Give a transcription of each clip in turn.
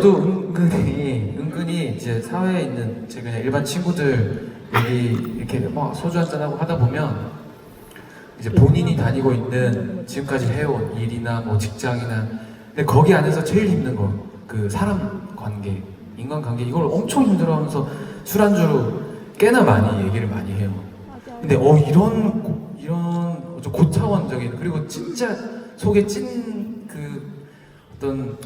저도 은근히 은근히 이제 사회에 있는 제 그냥 일반 친구들 여기 이렇게 막 소주 한잔 하고 하다 보면 이제 본인이 다니고 있는 지금까지 해온 일이나 뭐 직장이나 근데 거기 안에서 제일 힘든 거 그 사람 관계 인간 관계 이걸 엄청 힘들어하면서 술안주로 꽤나 많이 얘기를 많이 해요. 근데 어 이런 고- 이런 좀 고차원적인 그리고 진짜 속에 찐 그 어떤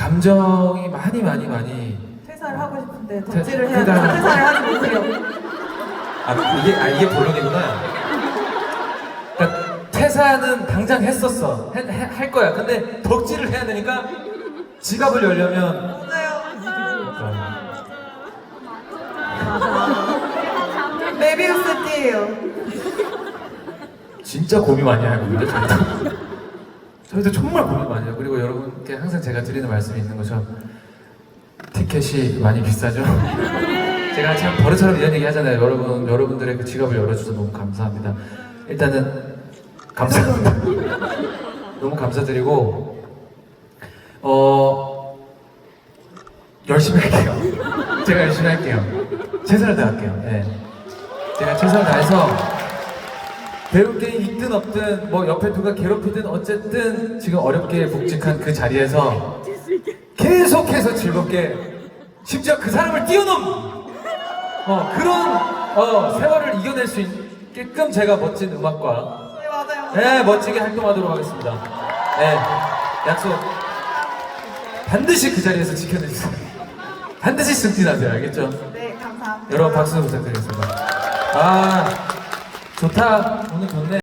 감정이 많이 많이 많이 퇴사를 하고 싶은데 퇴- 덕질을 해야 그러니까- 돼서 퇴사를 하지 못해요. 아 이게 아 이게 본론이구나. 그러니까 퇴사는 당장 했었어 해- 해- 할 거야. 근데 덕질을 해야 되니까 지갑을 열려면 맞아요. 그러니까 메비우스 띠예요. 진짜 고민 많이 하거든요. 저희도. 저희도 정말 고민 많이 해요. 그리고 여러분께 항상 제가 드리는 말씀이 있는 것처럼 티켓이 많이 비싸죠. 제가 참 버릇처럼 이런 얘기 하잖아요. 여러분, 여러분들의 그 지갑을 열어주셔서 너무 감사합니다. 일단은 감사합니다. 너무 감사드리고 어 열심히 할게요. 제가 열심히 할게요. 최선을 다할게요. 네. 제가 최선을 다해서 배울 게 있든 없든 뭐 옆에 누가 괴롭히든 어쨌든 지금 어렵게 묵직한 그 자리에서 계속해서 즐겁게 심지어 그 사람을 뛰어넘 어 그런 어 세월을 이겨낼 수 있게끔 제가 멋진 음악과 네 맞아요. 네 멋지게 활동하도록 하겠습니다. 네 약속 반드시 그 자리에서 지켜내주세요. 반드시 승진하세요 알겠죠? 네 감사합니다. 여러분 박수 부탁드리겠습니다. 아 좋다 오늘 좋네.